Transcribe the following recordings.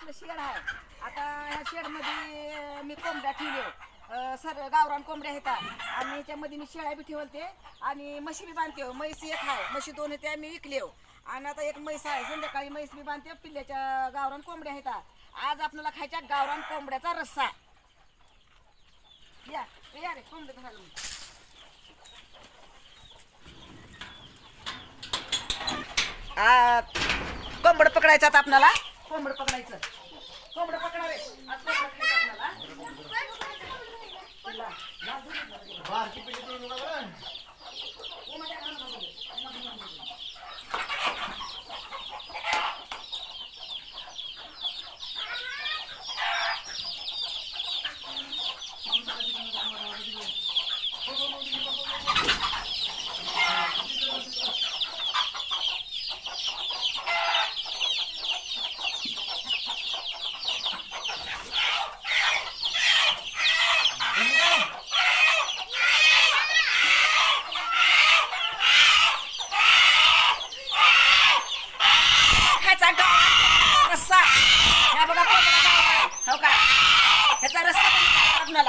आपलं शेड आहे. आता ह्या शेडमध्ये मी कोंबड्या ठेवले सर गावरान कोंबड्या येतात आणि याच्यामध्ये मी शेळ्या बी ठेवते आणि म्हशी बी बांधते. हो. म्हैस एक आहे. म्हशी दोन त्या मी विकले हो आणि आता एक म्हैस आहे. संध्याकाळी म्हैस बी बांधते. पिल्ल्याच्या गावरान कोंबड्या आहेत. आज आपल्याला खायच्या गावरान कोंबड्याचा रस्सा. या या रे कोंबड्या घालून. आ, कोंबड पकडायचं आता आपल्याला? कोंबड पकडायचं. कोंबड पकडा रे आज कोंबड आपल्याला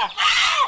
Ah!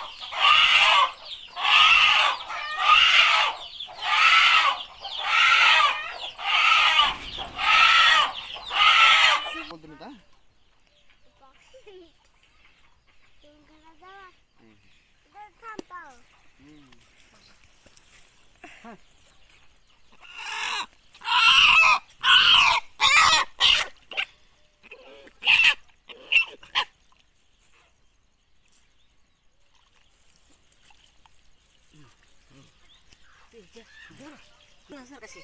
सर कशी?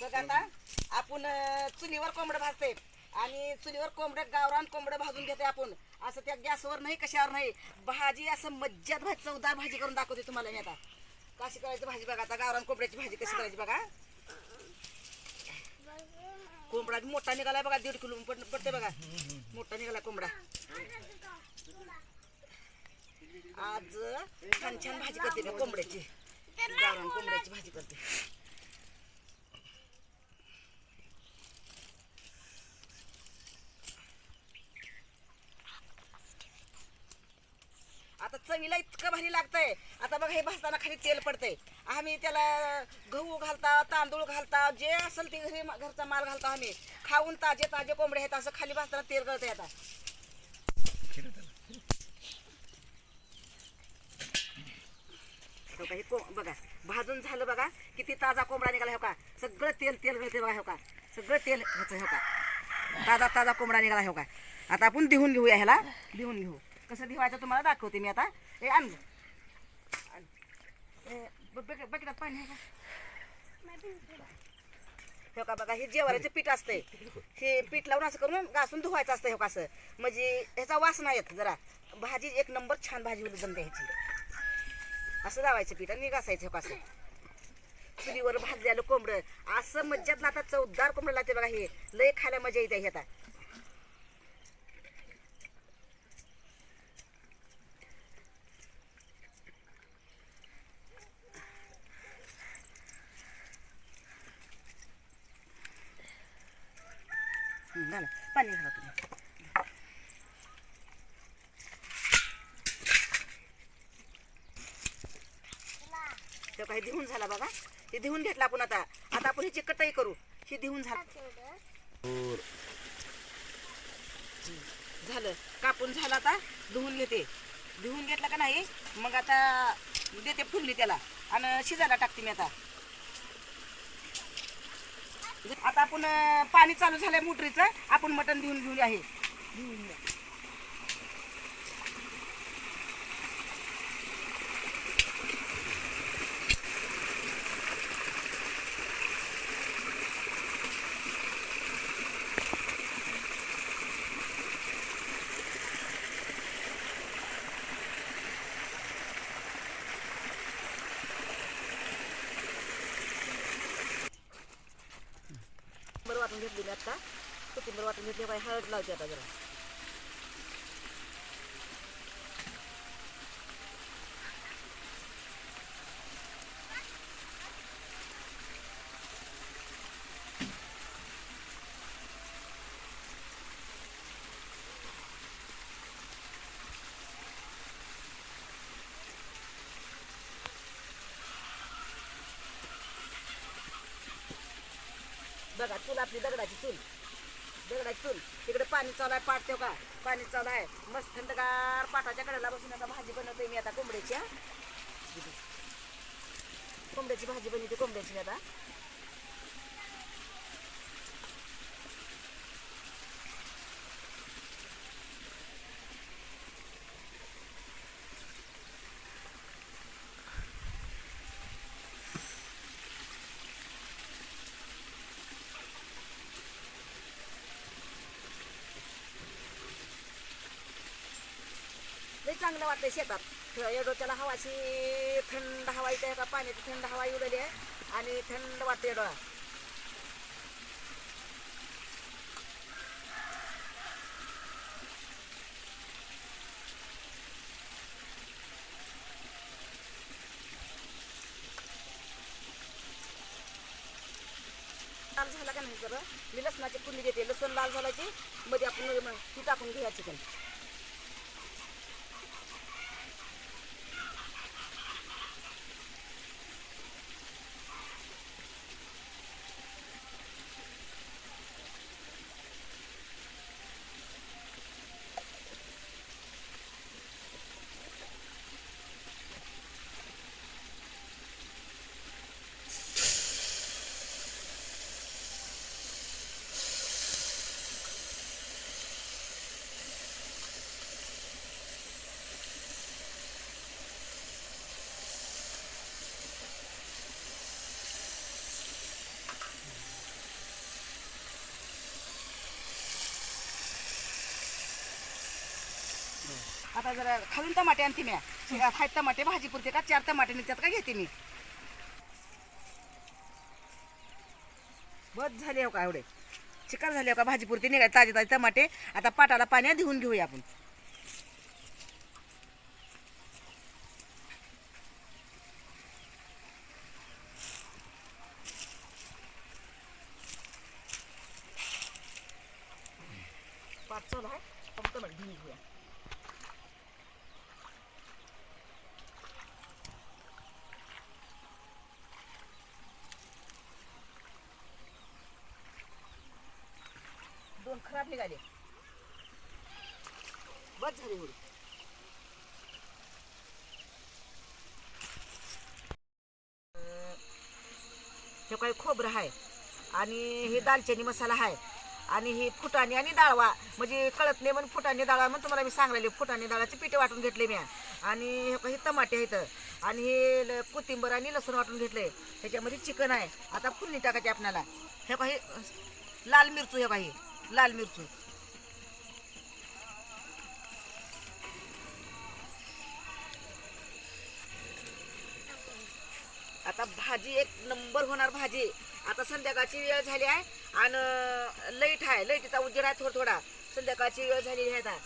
बघ आता आपण चुलीवर कोंबडं भाजते आणि चुलीवर कोंबडं गावरान कोंबडं भाजून घेते आपण. असं त्या गॅसवर नाही कशावर नाही. भाजी असं मज्जात भाजी चवदार भाजी करून दाखवते तुम्हाला मी आता. कशी करायची भाजी बघा आता गावरान कोंबड्याची भाजी कशी करायची बघा. कोंबडा मोठा निघालाय बघा दीड किलो पडते बघा. मोठा निघाला कोंबडा. आज छान छान भाजी करते मी कोंबड्याची. गावरान कोंबड्याची भाजी करते. आता चवीला इतकं भारी लागतंय. आता बघा हे भाजताना खाली तेल पडतंय. आम्ही त्याला गहू घालता तांदूळ घालता जे असेल ते घरी घरचा माल घालता आम्ही. खाऊन ताजे ताजे कोंबडे आहेत असं खाली भाजताना तेल गळतंय आता. का हे को बघा भाजून झालं बघा किती ताजा कोंबडा निघाला हो का सगळं तेल तेल गळते बघा हो का सगळं तेल ह्याचं हो का ताजा ताजा कोंबडा निघाला हो का आता आपण धुवून घेऊया ह्याला. धुवून घेऊ. कसं दिवायचं तुम्हाला दाखवते मी आता. ए आण आण. बघितलं पाणी आहे का? हो का बघा हे जेवाराचे पीठ असते हे पीठ लावून असं करून घासून धुवायचं असतं हो का असं. म्हणजे ह्याचा वास नाही येत जरा. भाजी एक नंबर छान भाजी होती जमते ह्याची. असं लावायचं पीठ आणि घासायचं कसं? चुलीवर भाजलेलं कोंबडं. असं मज्जात ना आता चौदार कोंबडं लागते बघा हे. लय खायला मजा येते हे आता. पाणी घाला तुम्ही. तर काही देऊन झाला बघा. हे देऊन घेतला आपण आता. आता आपण ह्याची कटाई करू. हे देऊन झालं. झालं. कापून झालं आता. धुवून घेते. धुवून घेतला का नाही मग आता देते फुलली त्याला. आणि शिजायला टाकते मी आता. आता आपण पाणी चालू झालंय मोटरीचं. आपण मटण देऊन घेऊया आहे. घेतली मी आता कोथिंबीर वाटून घेतली बाई हळद लावते आता जरा बघा चूल आपली दगडाची चूल. दगडाची चूल. तिकडे पाणी चालू आहे पाट का पाणी चालू आहे. मस्त थंडगार पाटाच्या कडेला बसून आता भाजी बनवते मी आता कोंबड्याची कोंबड्याची भाजी बनवते कोंबड्याची आता. लई चांगलं वाटतंय शेतात. एडोच्याला हवाशी थंड हवा येते का पाण्याची थंड हवा उडली आहे आणि थंड वाटते एडोळा लाल झाला का नाही सर मी लसणाची कुंडी देते लसूण लाल झाला की मध्ये आपण ती टाकून घ्यायची चिकन. आता जरा खालून टमाटे आणते मी. फाय टमाटे भाजी पुरते का? चार टमाटे निघतात का? घेते मी. बस झाले हो का एवढे? चिकन झाले हो का? भाजी पुरते निघाय ताजे ताजे टमाटे. आता पाटाला पाण्या देऊन घेऊया आपण. पाच चल आहे. फक्त टमाटे घेऊया दोन खराब निघाले. बस झाली म्हणून हे काही खोबरं आहे आणि हे दालचिनी मसाला आहे आणि ही फुटाणी आणि डाळवा. म्हणजे कळत नाही म्हणून फुटाणी डाळवा म्हणून तुम्हाला मी सांगलेली फुटाणी डाळाचे पिठे वाटून घेतले मी आणि हे काही टमाटे आहेत आणि हे कोथिंबर आणि लसूण वाटून घेतले. ह्याच्यामध्ये चिकन आहे आता फुलणी टाकायची आपल्याला. हे काही लाल मिरचू हे काही लाल मिरची. आता भाजी एक नंबर होणार भाजी. आता संध्याकाळची वेळ झाली आहे आणि लईट आहे. लईटीचा उजेड आहे थोडा थोडा. संध्याकाळची वेळ झालेली आहे आता.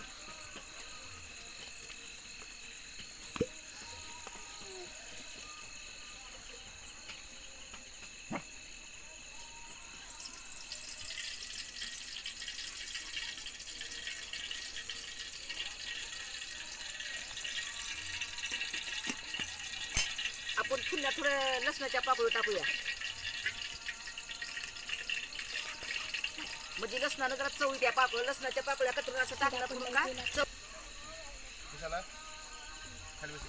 पुन्हा थोडं लसणाच्या पाकळी टाकूया. म्हणजे लसणानं जरा चव द्या पाकळ लसणाच्या पाकळ्या कतरून असं टाकलं करून का? चव.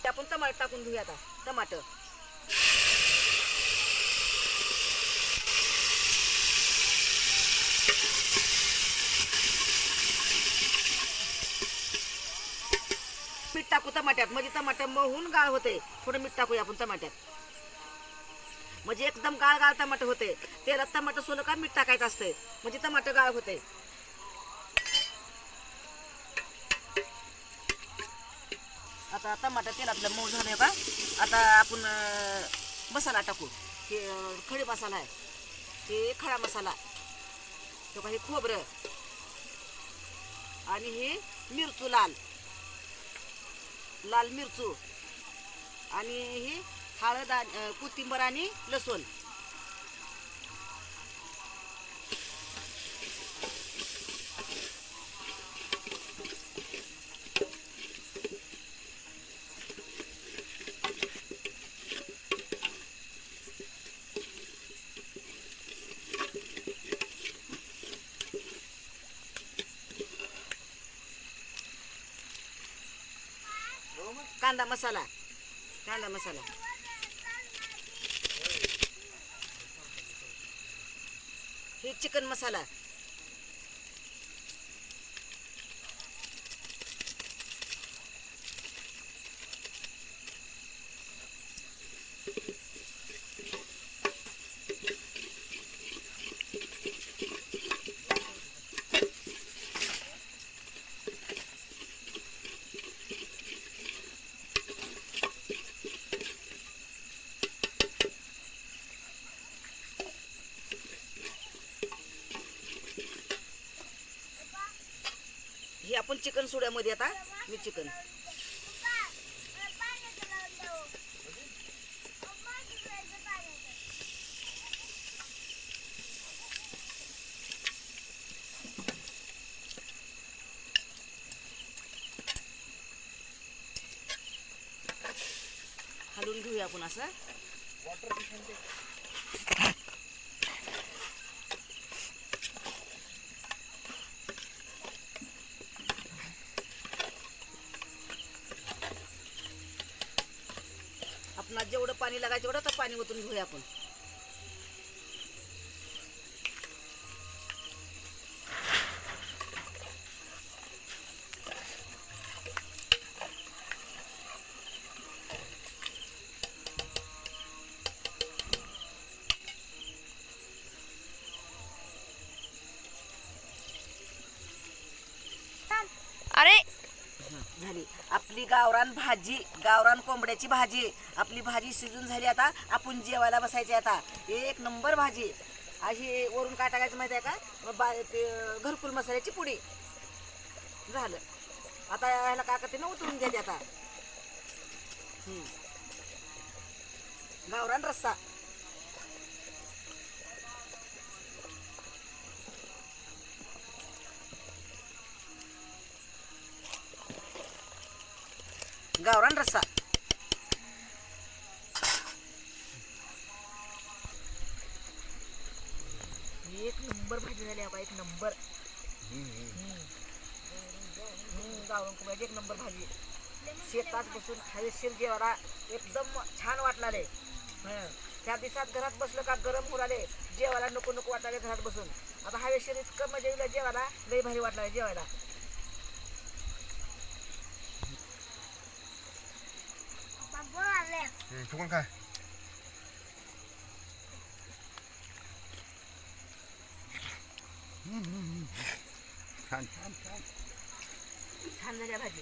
ते आपण टमाटर टाकून घेऊया आता टमाटर. मीठ टाकू टमाट्यात म्हणजे टमाटर मळून गाळ होते थोडं मीठ टाकूया आपण टमाट्यात. म्हणजे एकदम गाळ गाळ टमाटर होते. तेलात टमाटर सोलं का मीठ टाकायचं असते म्हणजे टमाटर गाळ होते. आता टमाटर तेलातलं मऊ झालं का आता आपण मसाला टाकू. हे खडी खडे मसाला आहे. हे खडा मसाला. तो का हे खोबरं. आणि हे मिरचू लाल. लाल मिरचू. आणि ही हळद कोथिंबर आणि लसूण. कांदा मसाला कांदा मसाला. हे चिकन मसाला हे आपण चिकन सोड्यामध्ये आता मी चिकन. हलवून घेऊया आपण असं आपणाला जेवढं पाणी लागायचं एवढं तर पाणी ओतून घेऊया आपण अरे झाली आपली गावरान भाजी गावरान कोंबड्याची भाजी. आपली भाजी शिजून झाली आता. आपण जेवायला बसायची आता. एक नंबर भाजी. अशी वरून काय टाकायचं माहिती आहे का? बा ते घरकुल मसाल्याची पुडी. झालं. आता ह्याला काय करते? ना उतरून घ्यायचे आता. गावरान रस्सा. गावरान रस्सा. एक नंबर भाजी झाली आता एक नंबर. गावरान कोंबड्याची एक नंबर भाजी. शेतात बसून हवेशीर जेवायला एकदम छान वाटणारे त्या दिवसात घरात बसलं का गरम उराले जेवायला नको नको वाटाले घरात बसून. आता हवेशीर इतकं मजा येईल जेवायला लई भारी वाटणार जेवायला. हम्म, फुकून खा छान छान छान छान झाली आहे भाजी